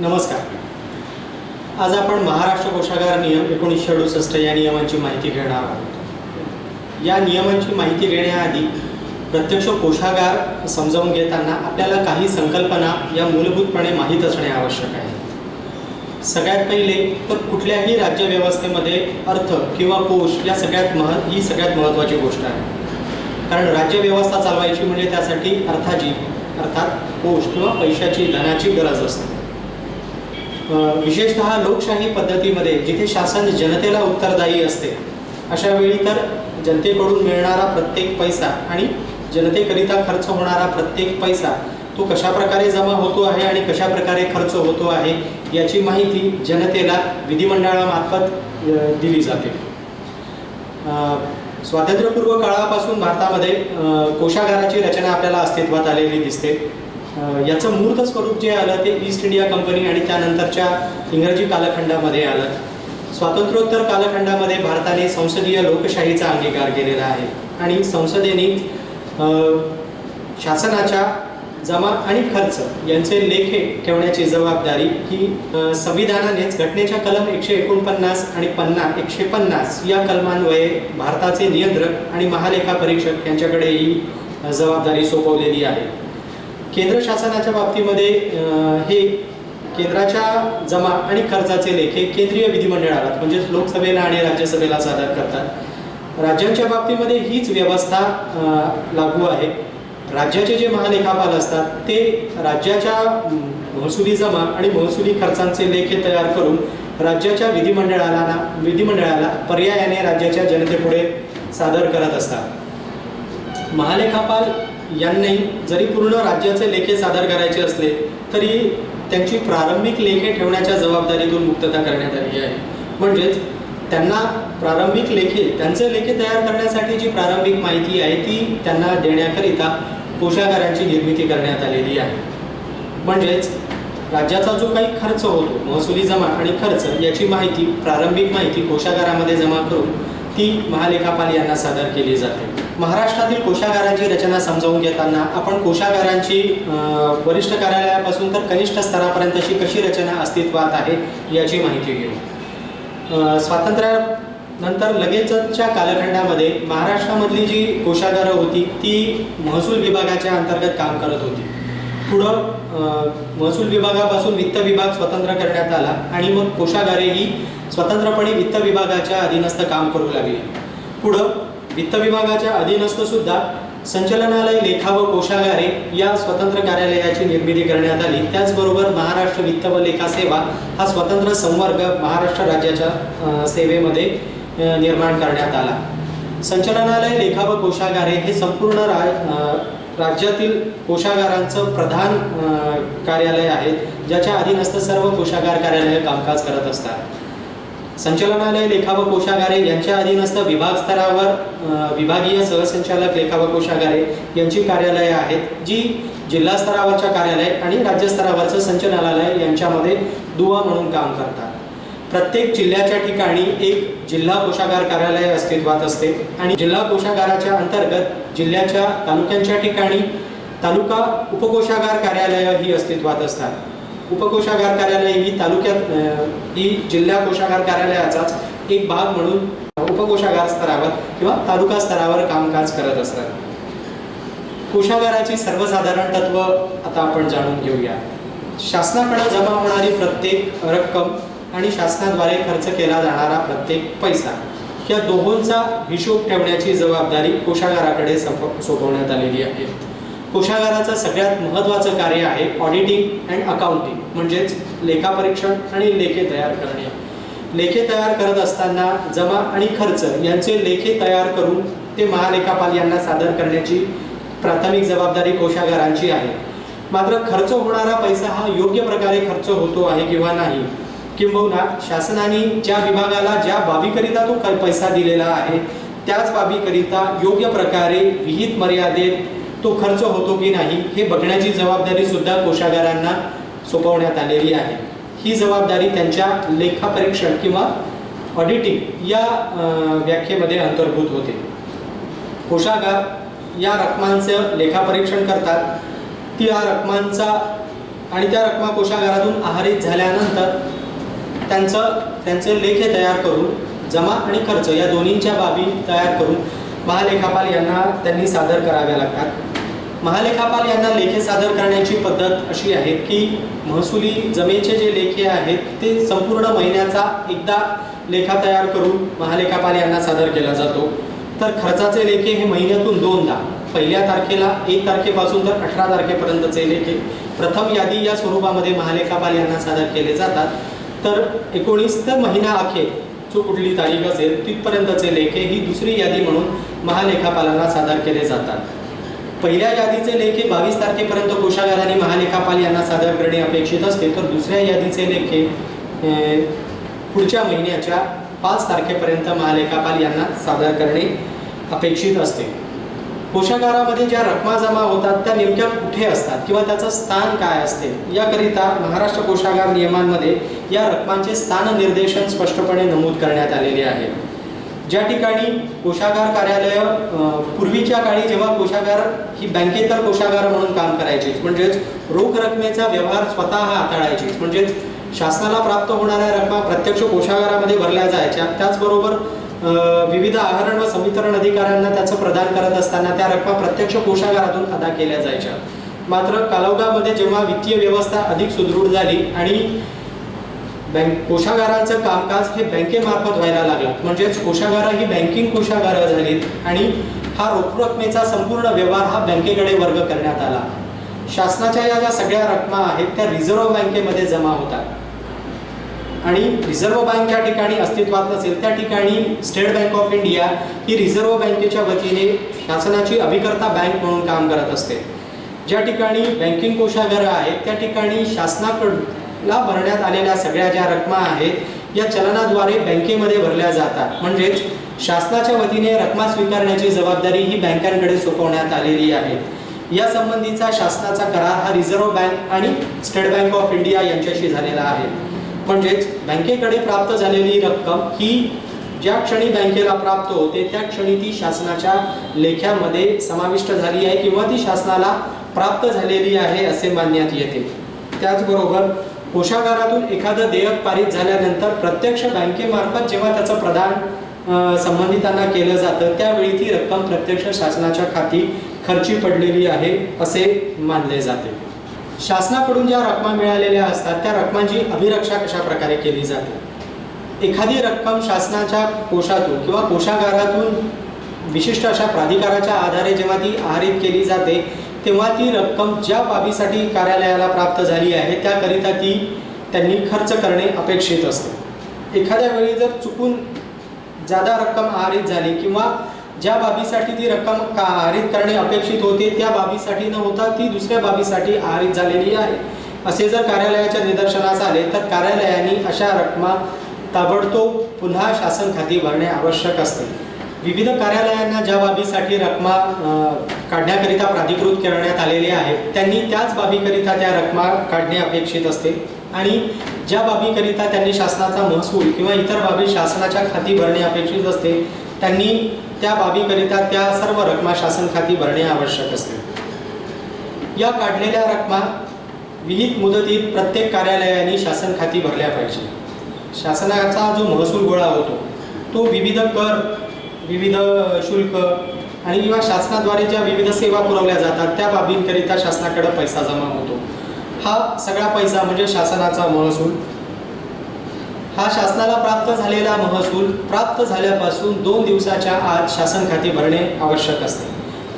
नमस्कार. आज आपण महाराष्ट्र कोषागार नियम एकोणीसशे अडुसष्ट या नियमांची माहिती घेणार आहोत. या नियमांची माहिती घेण्याआधी प्रत्यक्ष कोषागार समजावून घेताना आपल्याला काही संकल्पना या मूलभूतपणे माहीत असणे आवश्यक आहे. सगळ्यात पहिले तर कुठल्याही राज्यव्यवस्थेमध्ये अर्थ किंवा कोश या सगळ्यात मह ही सगळ्यात महत्त्वाची गोष्ट आहे. कारण राज्यव्यवस्था चालवायची म्हणजे त्यासाठी अर्थाची अर्थात कोश किंवा पैशाची धनाची गरज असते. विशेषतः लोकशाही पद्धतीमध्ये जिथे शासन जनतेला उत्तरदायी असते अशा वेळी तर जनतेकडून मिळणारा प्रत्येक पैसा आणि जनतेकरिता खर्च होणारा प्रत्येक पैसा तो कशा प्रकारे जमा होतो आहे आणि कशा प्रकारे खर्च होतो आहे याची माहिती जनतेला विधिमंडळामार्फत दिली जाते. स्वातंत्र्यपूर्व काळापासून भारतामध्ये कोशागाराची रचना आपल्याला अस्तित्वात आलेली दिसते. याचं मूर्त स्वरूप जे आलं ते ईस्ट इंडिया कंपनी आणि त्यानंतरच्या इंग्रजी कालखंडामध्ये आलं. स्वातंत्र्योत्तर कालखंडामध्ये भारताने संसदीय लोकशाहीचा अंगीकार केलेला आहे. आणि संसदेने शासनाच्या जमा आणि खर्च यांचे लेखे ठेवण्याची जबाबदारी ही संविधानानेच घटनेच्या कलम एकशे एकोणपन्नास आणि पन्नास एकशे पन्नास या कलमान्वये भारताचे नियंत्रक आणि महालेखा परीक्षक यांच्याकडे ही जबाबदारी सोपवलेली आहे. केंद्र शासनाच्या बाबतीमध्ये हे केंद्राच्या जमा आणि खर्चाचे लेखे केंद्रीय विधिमंडळाला म्हणजेच लोकसभेला आणि राज्यसभेला सादर करतात. राज्यांच्या बाबतीमध्ये हीच व्यवस्था लागू आहे. राज्याचे जे महालेखापाल असतात ते राज्याच्या महसुली जमा आणि महसुली खर्चांचे लेखे तयार करून राज्याच्या विधिमंडळाला विधिमंडळाला पर्यायाने राज्याच्या जनतेपुढे सादर करत असतात. महालेखापाल यांनी जरी पूर्ण राज्याचे लेखे सादर करायचे असले तरी त्यांची प्रारंभिक लेखे ठेवण्याच्या जबाबदारीतून मुक्तता करण्यात आली आहे. म्हणजेच त्यांना प्रारंभिक लेखे त्यांचे लेखे तयार करण्यासाठी जी प्रारंभिक माहिती आहे ती त्यांना देण्याकरिता कोशागारांची निर्मिती करण्यात आलेली आहे. म्हणजेच राज्याचा जो काही खर्च होतो महसुली जमा आणि खर्च याची माहिती प्रारंभिक माहिती कोशागारामध्ये जमा करून ती महालेखापाल यांना सादर केली जाते. महाराष्ट्रातील कोशागारांची रचना समजावून घेताना आपण कोशागारांची वरिष्ठ कार्यालयापासून तर कनिष्ठ स्तरापर्यंतची कशी रचना अस्तित्वात आहे याची माहिती घेऊ. स्वातंत्र्यानंतर लगेचच्या कालखंडामध्ये महाराष्ट्रामधली जी कोशागारं होती ती महसूल विभागाच्या अंतर्गत काम करत होती. पुढं महसूल विभागापासून वित्त विभाग स्वतंत्र करण्यात आला आणि मग कोशागारे ही स्वतंत्रपणे वित्त विभागाच्या अधीनस्थ काम करू लागली. पुढं वित्त विभागाच्या अधीनस्थ सुद्धा संचलनालय लेखा व कोशागारे या स्वतंत्र कार्यालयाची निर्मिती करण्यात आली. त्याचबरोबर महाराष्ट्र वित्त व लेखा सेवा हा स्वतंत्र संवर्ग महाराष्ट्र राज्याच्या सेवेमध्ये निर्माण करण्यात आला. संचलनालय लेखा व कोशागारे हे संपूर्ण रा राज्यातील कोशागारांचं प्रधान कार्यालय आहे ज्याच्या अधीनस्थ सर्व कोशागार कार्यालय कामकाज करत असतात. संचालनालय लेखा व कोशागारे यांच्या अधीनस्थ विभाग स्तरावर विभागीय सहसंचालक लेखा व कोशागारे यांची कार्यालये आहेत जी जिल्हा स्तरावरच्या कार्यालय आणि राज्य स्तरावरचं संचालनालय यांच्यामध्ये दुवा म्हणून काम करतात. प्रत्येक जिल्ह्याच्या ठिकाणी एक जिल्हा कोशागार कार्यालय अस्तित्वात असते आणि जिल्हा कोशागाराच्या अंतर्गत जिल्ह्याच्या तालुक्यांच्या ठिकाणी तालुका उपकोशागार कार्यालय ही अस्तित्वात असतात. उपकोषागार कार्यालय ही तालुक्यात ही जिल्हा कोषागार कार्यालयाचाच एक भाग म्हणून उपकोशागार स्तरावर किंवा तालुका स्तरावर कामकाज करत असतात. कोषागाराची सर्वसाधारण तत्व आता आपण जाणून घेऊया. शासनाकडे जमा होणारी प्रत्येक रक्कम आणि शासनाद्वारे खर्च केला जाणारा प्रत्येक पैसा या दोहोंचा हिशोब ठेवण्याची जबाबदारी कोषागाराकडे सोपवण्यात आलेली आहे. कोशागाराचं सगळ्यात महत्त्वाचं कार्य आहे ऑडिटिंग अँड अकाउंटिंग म्हणजेच लेखापरीक्षण आणि लेखे तयार करणे. लेखे तयार करत असताना जमा आणि खर्च यांचे लेखे तयार करून ते महालेखापाल यांना सादर करण्याची प्राथमिक जबाबदारी कोशागारांची आहे. मात्र खर्च होणारा पैसा हा योग्य प्रकारे खर्च होतो आहे किंवा नाही किंबहुना शासनाने ज्या विभागाला ज्या बाबीकरिता तो पैसा दिलेला आहे त्याच बाबीकरिता योग्य प्रकारे विहित मर्यादेत तो खर्च होतो की नाही हे बघण्याची जबाबदारी सुद्धा कोशागारांना सोपवण्यात आलेली आहे. ही जबाबदारी त्यांच्या लेखापरीक्षण किंवा ऑडिटिंग या व्याख्येमध्ये अंतर्भूत होते. कोशागार या रकमांचं लेखापरीक्षण करतात. त्या रकमांचा आणि त्या रकमा कोशागारातून आहारित झाल्यानंतर त्यांचं त्यांचे लेखे तयार करून जमा आणि खर्च या दोन्हींच्या बाबी तयार करून महालेखापाल यांना त्यांनी सादर कराव्या लागतात. महालेखापाल यांना लेखे सादर करण्याची पद्धत अशी आहे की महसुली जमेचे जे लेखे आहेत ते संपूर्ण महिन्याचा एकदा लेखा तयार करून महालेखापाल यांना सादर केला जातो. तर खर्चाचे लेखे हे महिन्यातून दोनदा पहिल्या तारखेला एक तारखेपासून तर अठरा तारखेपर्यंतचे लेखे. प्रथम यादी या स्वरूपामध्ये महालेखापाल यांना सादर केले जातात. तर एकोणीस ते महिना अखेर जो कुठली तारीख असेल तिथपर्यंतचे लेखे ही दुसरी यादी म्हणून महालेखापालांना सादर केले जातात. पहिल्या यादीचे लेखे बावीस तारखेपर्यंत कोशागार आणि महालेखापाल यांना सादर करणे अपेक्षित असते तर दुसऱ्या यादीचे लेखे पुढच्या महिन्याच्या पाच तारखेपर्यंत महालेखापाल यांना सादर करणे अपेक्षित असते. कोशागारामध्ये ज्या रकमा जमा होतात त्या नेमक्या कुठे असतात किंवा त्याचं स्थान काय असते याकरिता महाराष्ट्र कोशागार नियमांमध्ये या रकमांचे स्थान निर्देशन स्पष्टपणे नमूद करण्यात आलेले आहे. ज्या ठिकाणी कोषागार कार्यालय पूर्वीच्या काळी जेव्हा कोषागार ही बँकेतर कोषागार म्हणून काम करायची. म्हणजेच रोख रकमेचा व्यवहार स्वतः हाताळायचीच म्हणजेच शासनाला प्राप्त होणाऱ्या रकमा प्रत्यक्ष कोषागारामध्ये भरल्या जायच्या. त्याचबरोबर विविध आहरण व संवितरण अधिकाऱ्यांना त्याचं प्रदान करत असताना त्या रकमा प्रत्यक्ष कोषागारातून अदा केल्या जायच्या. मात्र कालौगामध्ये जेव्हा वित्तीय व्यवस्था अधिक सुदृढ झाली आणि बँक कोशागारांचं कामकाज हे बँकेमार्फत व्हायला लागलं. म्हणजेच कोशागारं ही बँकिंग कोशागारं झालीत आणि हा रोख रकमेचा संपूर्ण व्यवहार हा बँकेकडे वर्ग करण्यात आला. शासनाच्या या ज्या सगळ्या रकमा आहेत त्या रिझर्व्ह बँकेमध्ये जमा होतात. आणि रिझर्व्ह बँक ज्या ठिकाणी अस्तित्वात नसेल त्या ठिकाणी स्टेट बँक ऑफ इंडिया ही रिझर्व्ह बँकेच्या वतीने शासनाची अभिकर्ता बँक म्हणून काम करत असते. ज्या ठिकाणी बँकिंग कोशागारं आहेत त्या ठिकाणी शासनाकडून ला भरण्यात आलेल्या सगळ्या ज्या रकमा आहेत या चलनाद्वारे बँकेमध्ये भरल्या जातात. म्हणजेच शासनाच्या वतीने रकमा स्वीकारण्याची जबाबदारी ही बँकांकडे सोपवण्यात आलेली आहे. या संबंधीचा शासनाचा करार हा रिझर्व्ह बँक आणि स्टेट बँक ऑफ इंडिया यांच्याशी झालेला आहे. म्हणजेच बँकेकडे प्राप्त झालेली रक्कम ही ज्या क्षणी बँकेला प्राप्त होते त्या क्षणी ती शासनाच्या लेख्यामध्ये समाविष्ट झाली आहे किंवा ती शासनाला प्राप्त झालेली आहे असे मानण्यात येते. त्याचबरोबर कोषागारातून एखादं देयक पारित झाल्यानंतर प्रत्यक्ष बँकेमार्फत जेव्हा त्याचं प्रदान संबंधितांना केलं जातं त्यावेळी ती रक्कम प्रत्यक्ष शासनाच्या खाती खर्ची पडलेली आहे असे मानले जाते. शासनाकडून ज्या रकमा मिळालेल्या असतात त्या रकमांची अभिरक्षा कशा प्रकारे केली जाते? एखादी रक्कम शासनाच्या कोशातून किंवा कोषागारातून विशिष्ट अशा प्राधिकाराच्या आधारे जेव्हा ती आहारित केली जाते तेव्हा ती रक्कम ज्या बाबीसाठी कार्यालयाला प्राप्त झाली आहे त्याकरिता ती त्यांनी खर्च करणे अपेक्षित असते. एखाद्या वेळी जर चुकून जादा रक्कम आहारित झाली किंवा ज्या बाबीसाठी ती रक्कम का आहारित करणे अपेक्षित होते त्या बाबीसाठी न होता ती दुसऱ्या बाबीसाठी आहारित झालेली आहे. असे जर कार्यालयाच्या निदर्शनास आले तर कार्यालयाने अशा रकमा ताबडतोब पुन्हा शासन खाती भरणे आवश्यक असते. विविध कार्यालयांना ज्या बाबीसाठी रकमा काढण्याकरिता प्राधिकृत करण्यात आलेले आहेत त्यांनी त्याच बाबीकरिता त्या रकमा काढणे अपेक्षित असते. आणि ज्या बाबीकरिता त्यांनी शासनाचा महसूल किंवा इतर बाबी शासनाच्या खाती भरणे अपेक्षित असते त्यांनी त्या बाबीकरिता त्या सर्व रकमा शासन खाती भरणे आवश्यक असते. या काढलेल्या रकमा विहित मुदतीत प्रत्येक कार्यालयाने शासन खाती भरल्या पाहिजे. शासनाचा जो महसूल गोळा होतो तो विविध कर विविध शुल्क आणि किंवा शासनाद्वारे ज्या विविध सेवा पुरवल्या जातात त्या बाबींकरिता शासनाकडे पैसा जमा होतो. हा सगळा पैसा म्हणजे शासनाचा महसूल. हा शासनाला प्राप्त झालेला महसूल प्राप्त झाल्यापासून दोन दिवसाच्या आत शासन खाते भरणे आवश्यक असते.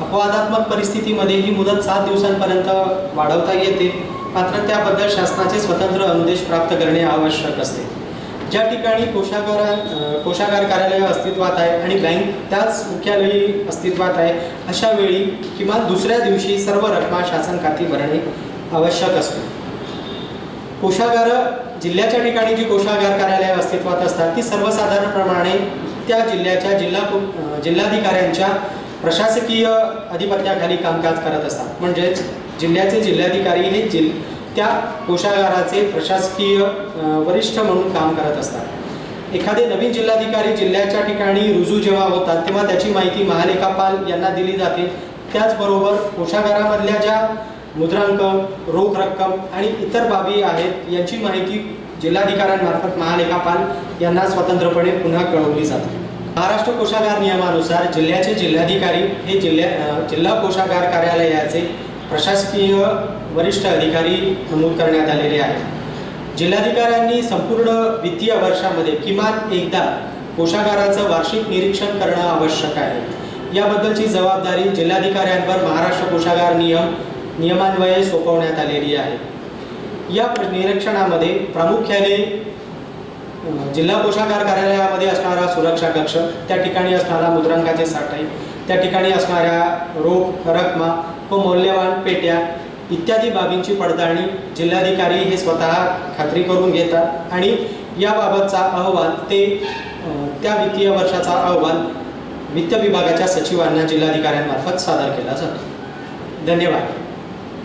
अपवादात्मक परिस्थितीमध्ये ही मुदत सात दिवसांपर्यंत वाढवता येते मात्र त्याबद्दल शासनाचे स्वतंत्र अनुदेश प्राप्त करणे आवश्यक असते. ज्या ठिकाणी कोशागार कोशागार कार्यालय अस्तित्वात आहे आणि बँक त्याच मुख्यालयी अस्तित्वात आहे अशा वेळी किमान दुसऱ्या दिवशी सर्व रकमा शासन खाती भरणे आवश्यक असते. कोशागार जिल्ह्याच्या ठिकाणी जी कोशागार कार्यालय अस्तित्वात असतात ती सर्वसाधारणप्रमाणे त्या जिल्ह्याच्या जिल्हा जिल्हाधिकाऱ्यांच्या प्रशासकीय अधिपत्याखाली कामकाज करत असतात. म्हणजेच जिल्ह्याचे जिल्हाधिकारी हे जिल्हा त्या कोशागाराचे प्रशासकीय वरिष्ठ म्हणून काम करत असतात. एखादे नवीन जिल्हाधिकारी जिल्ह्याच्या ठिकाणी रुजू जेव्हा होतात तेव्हा त्याची माहिती महालेखापाल यांना दिली जाते. त्याचबरोबर कोशागारामधल्या ज्या मुद्रांक रोख रक्कम आणि इतर बाबी आहेत याची माहिती जिल्हाधिकाऱ्यांमार्फत महालेखापाल यांना स्वतंत्रपणे पुन्हा कळवली जाते. महाराष्ट्र कोषागार नियमानुसार जिल्ह्याचे जिल्हाधिकारी हे जिल्ह्या जिल्हा कोषागार कार्यालयाचे प्रशासकीय वरिष्ठ अधिकारी नमूद करण्यात आलेले आहेत. जिल्हाधिकाऱ्यांनी संपूर्ण वित्तीय वर्षामध्ये किमान एकदा कोषागाराचं वार्षिक निरीक्षण करणं आवश्यक आहे. याबद्दलची जबाबदारी जिल्हाधिकाऱ्यांवर महाराष्ट्र कोषागार नियम नियमान्वये सोपवण्यात आलेली आहे. या निरीक्षणामध्ये प्रामुख्याने जिल्हा कोषागार कार्यालयामध्ये असणारा सुरक्षा कक्ष त्या ठिकाणी असणारा मुद्रांकाचे साठे त्या ठिकाणी असणाऱ्या रोख रकमा व मौल्यवान पेट्या इत्यादी बाबींची पडताळणी जिल्हाधिकारी हे स्वतः खात्री करून घेतात. आणि याबाबतचा अहवाल ते त्या वित्तीय वर्षाचा अहवाल वित्त विभागाच्या सचिवांना जिल्हाधिकाऱ्यांमार्फत सादर केला जातो. धन्यवाद.